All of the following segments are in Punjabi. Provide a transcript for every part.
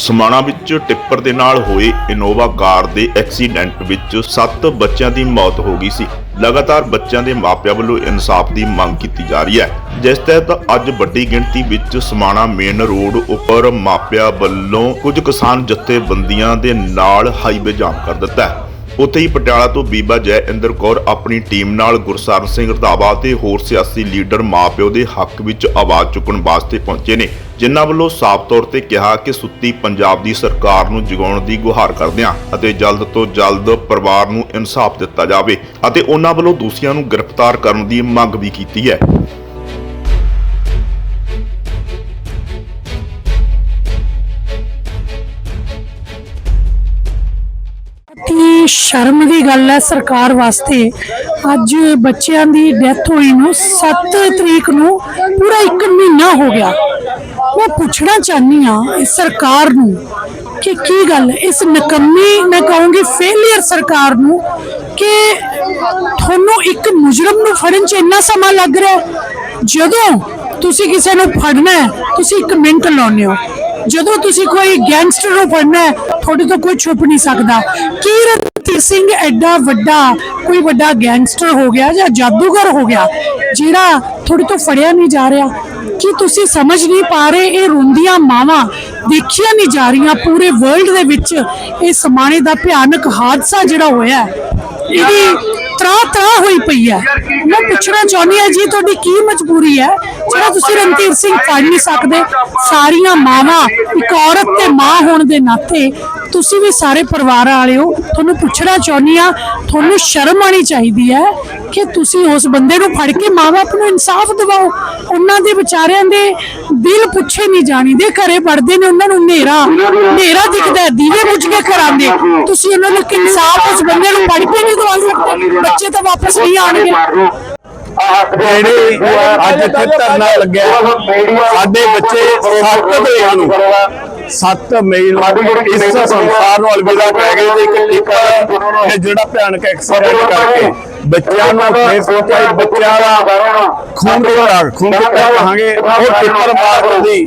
ਸਮਾਣਾ ਵਿੱਚ ਟਿੱਪਰ ਦੇ ਨਾਲ ਹੋਏ ਇਨੋਵਾ ਕਾਰ ਦੇ ਐਕਸੀਡੈਂਟ ਵਿੱਚ 7 ਬੱਚਿਆਂ ਦੀ ਮੌਤ ਹੋ ਗਈ ਸੀ। ਲਗਾਤਾਰ ਬੱਚਿਆਂ ਦੇ ਮਾਪਿਆਂ ਵੱਲੋਂ ਇਨਸਾਫ ਦੀ ਮੰਗ ਕੀਤੀ ਜਾ ਰਹੀ ਹੈ। ਜਿਸ ਤਹਿਤ ਅੱਜ ਵੱਡੀ ਗਿਣਤੀ ਵਿੱਚ ਸਮਾਣਾ ਮੇਨ ਰੋਡ ਉੱਪਰ ਮਾਪਿਆਂ ਵੱਲੋਂ ਕੁਝ ਕਿਸਾਨ ਜਥੇਬੰਦੀਆਂ ਦੇ ਨਾਲ ਹਾਈਵੇ ਜਾਮ ਕਰ ਦਿੱਤਾ ਹੈ। ਉੱਥੇ ਹੀ ਪਟਿਆਲਾ ਤੋਂ ਬੀਬਾ ਜੈ ਇੰਦਰ ਕੌਰ ਆਪਣੀ ਟੀਮ ਨਾਲ ਗੁਰਸਰਨ ਸਿੰਘ ਰਧਾਵਾ ਤੇ ਹੋਰ ਸਿਆਸੀ ਲੀਡਰ ਮਾਪਿਓ ਦੇ ਹੱਕ ਵਿੱਚ ਆਵਾਜ਼ ਚੁੱਕਣ ਵਾਸਤੇ ਪਹੁੰਚੇ ਨੇ, ਜਿਨ੍ਹਾਂ ਵੱਲੋਂ ਸਾਫ਼ ਤੌਰ ਤੇ ਕਿਹਾ ਕਿ ਸੁੱਤੀ ਪੰਜਾਬ ਦੀ ਸਰਕਾਰ ਨੂੰ ਜਗਾਉਣ ਦੀ ਗੁਹਾਰ ਕਰਦੇ ਹਾਂ ਅਤੇ ਜਲਦ ਤੋਂ ਜਲਦ ਪਰਿਵਾਰ ਨੂੰ ਇਨਸਾਫ ਦਿੱਤਾ ਜਾਵੇ ਅਤੇ ਉਹਨਾਂ ਵੱਲੋਂ ਦੋਸ਼ੀਆਂ ਨੂੰ ਗ੍ਰਿਫਤਾਰ ਕਰਨ ਦੀ ਮੰਗ ਵੀ ਕੀਤੀ ਹੈ। ਸ਼ਰਮ ਦੀ ਗੱਲ ਹੈ ਸਰਕਾਰ ਵਾਸਤੇ। ਅੱਜ ਬੱਚਿਆਂ ਦੀ ਡੈਥ ਹੋਈ ਨੂੰ 7 ਤਰੀਕ ਨੂੰ ਪੂਰਾ 1 ਮਹੀਨਾ ਹੋ ਗਿਆ। ਮੈਂ ਪੁੱਛਣਾ ਚਾਹਨੀ ਆ ਇਸ ਸਰਕਾਰ ਨੂੰ ਕਿ ਕੀ ਗੱਲ ਇਸ ਨਕੰਮੀ, ਮੈਂ ਕਹੂੰਗੀ ਫੇਲਿਅਰ ਸਰਕਾਰ ਨੂੰ ਕਿ ਤੁਹਾਨੂੰ ਇੱਕ ਮੁਜਰਮ ਨੂੰ ਫੜਨ 'ਚ ਇੰਨਾ ਸਮਾਂ ਲੱਗ ਰਿਹਾ ਜਦੋਂ ਤੁਸੀਂ ਕਿਸੇ ਨੂੰ ਫੜਨਾ ਹੈ, ਤੁਸੀਂ ਇੱਕ ਮਿੰਟ ਲਾਉਂਦੇ ਹੋ। ਜਦੋਂ ਤੁਸੀਂ ਕੋਈ ਗੈਂਗਸਟਰ ਨੂੰ ਫੜਨਾ ਹੈ, ਤੁਹਾਡੇ ਤੋਂ ਕੋਈ ਛੁਪ ਨਹੀਂ ਸਕਦਾ। ਕੀ ਸਿੰਘ ਐਡਾ ਵੱਡਾ, ਕੋਈ ਵੱਡਾ ਗੈਂਗਸਟਰ ਹੋ ਗਿਆ ਜਾਂ ਜਾਦੂਗਰ ਹੋ ਗਿਆ, ਜਿਹੜਾ ਤੁਹਾਡੇ ਤੋਂ ਫੜਿਆ ਨਹੀਂ ਜਾ ਰਿਹਾ, ਕੀ ਤੁਸੀਂ ਸਮਝ ਨਹੀਂ ਪਾ ਰਹੇ ਇਹ ਰੋਂਦੀਆਂ ਮਾਵਾਂ ਦੇਖੀਆਂ ਨਹੀਂ ਜਾ ਰਹੀਆਂ ਪੂਰੇ ਵਰਲਡ ਦੇ ਵਿੱਚ, ਇਹ ਸਮਾਣੇ ਦਾ ਭਿਆਨਕ ਹਾਦਸਾ ਜਿਹੜਾ ਹੋਇਆ ਇਹਦੀ ਤਰਾ ਤਰਾ ਹੋਈ ਪਈ ਹੈ। ਮੈਂ ਪੁੱਛਣਾ ਚਾਹੁੰਦੀ ਹਾਂ ਜੀ, ਤੁਹਾਡੀ ਕੀ ਮਜਬੂਰੀ ਹੈ? ਜਿਹੜਾ ਤੁਸੀਂ ਰਣਧੀਰ ਸਿੰਘ ਫੜ ਨਹੀਂ ਸਕਦੇ, ਸਾਰੀਆਂ ਮਾਵਾਂ ਇੱਕ ਔਰਤ ਤੇ ਮਾਂ ਹੋਣ ਦੇ ਨਾਤੇ ਤੁਸੀਂ ਵੀ ਸਾਰੇ ਪਰਿਵਾਰ ਵਾਲੇ ਹੋ, ਤੁਹਾਨੂੰ ਪੁੱਛਣਾ ਚਾਹੁੰਦੀ ਆ ਤੁਹਾਨੂੰ ਸ਼ਰਮ ਆਣੀ ਚਾਹੀਦੀ ਹੈ ਕਿ ਤੁਸੀਂ ਉਸ ਬੰਦੇ ਨੂੰ ਫੜ ਕੇ ਮਾਂ-ਬਾਪ ਨੂੰ ਇਨਸਾਫ ਦਿਵਾਓ। ਉਹਨਾਂ ਦੇ ਵਿਚਾਰਿਆਂ ਦੇ ਦਿਲ ਪੁੱਛੇ ਨਹੀਂ ਜਾਣੀਦੇ ਘਰੇ ਵੜਦੇ ਨੇ, ਉਹਨਾਂ ਨੂੰ ਹਨੇਰਾ ਹਨੇਰਾ ਦਿਖਦਾ ਦੀਵੇ ਬੁੱਝ ਕੇ ਕਰਾਂਦੇ ਤੁਸੀਂ ਉਹਨਾਂ ਨੂੰ ਇਨਸਾਫ ਉਸ ਬੰਦੇ ਨੂੰ ਫੜ ਕੇ ਨਹੀਂ ਦਵਾ ਸਕਦੇ, ਬੱਚੇ ਤਾਂ ਵਾਪਸ ਨਹੀਂ ਆਣਗੇ ਜਿਹੜੀ ਅੱਜ ਇੱਥੇ ਧਰਨਾ ਲੱਗਿਆ। ਸਾਡੇ ਬੱਚੇ 7 ਤਰੀਕ ਨੂੰ 7 ਮਈ ਨੂੰ ਇਸ ਸੰਸਾਰ ਨੂੰ ਅਲਵਿਦਾ ਕਹਿ ਗਏ ਤੇ ਇੱਕ ਟਿੱਪਰ ਨੇ ਜਿਹੜਾ ਭਿਆਨਕ ਐਕਸੀਡੈਂਟ ਕਰਕੇ ਬੱਚਿਆਂ ਨੂੰ ਫੇਸ ਪਹੁੰਚਾਈ ਬੱਚਿਆਂ ਦਾ ਖੂਨ ਵਗਾ ਖੂਨ ਕਹਾਂਗੇ। ਉਹ ਟਿੱਪਰ ਮਾਰਨ ਦੀ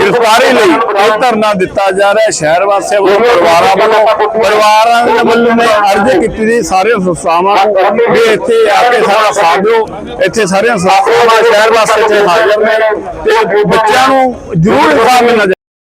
ਗ੍ਰਿਫਤਾਰੀ ਲਈ ਇਹ ਧਰਨਾ ਦਿੱਤਾ ਜਾ ਰਿਹਾ ਹੈ। ਸ਼ਹਿਰ ਵਾਸੀਆਂ ਵੱਲੋਂ ਪਰਿਵਾਰਾਂ ਵੱਲੋਂ ਪਰਿਵਾਰਾਂ ਦੇ ਵੱਲੋਂ ਨੇ ਅਰਜ਼ ਕੀਤੀ ਦੀ ਸਾਰੇ ਸੰਸਥਾਵਾਂ ਨੂੰ ਵੀ ਇੱਥੇ ਆ ਕੇ ਸਾਡਾ ਸਾਥ ਦਿਓ। ਇੱਥੇ ਸਾਰੀਆਂ ਸੰਸਥਾਵਾਂ ਸ਼ਹਿਰ ਵਾਸਤੇ ਇੱਥੇ ਹਾਜ਼ਰ ਨੇ। ਤੇ ਬੱਚਿਆਂ ਨੂੰ ਜ਼ਰੂਰ ਇਨਸਾਫ ਮਿਲਣਾ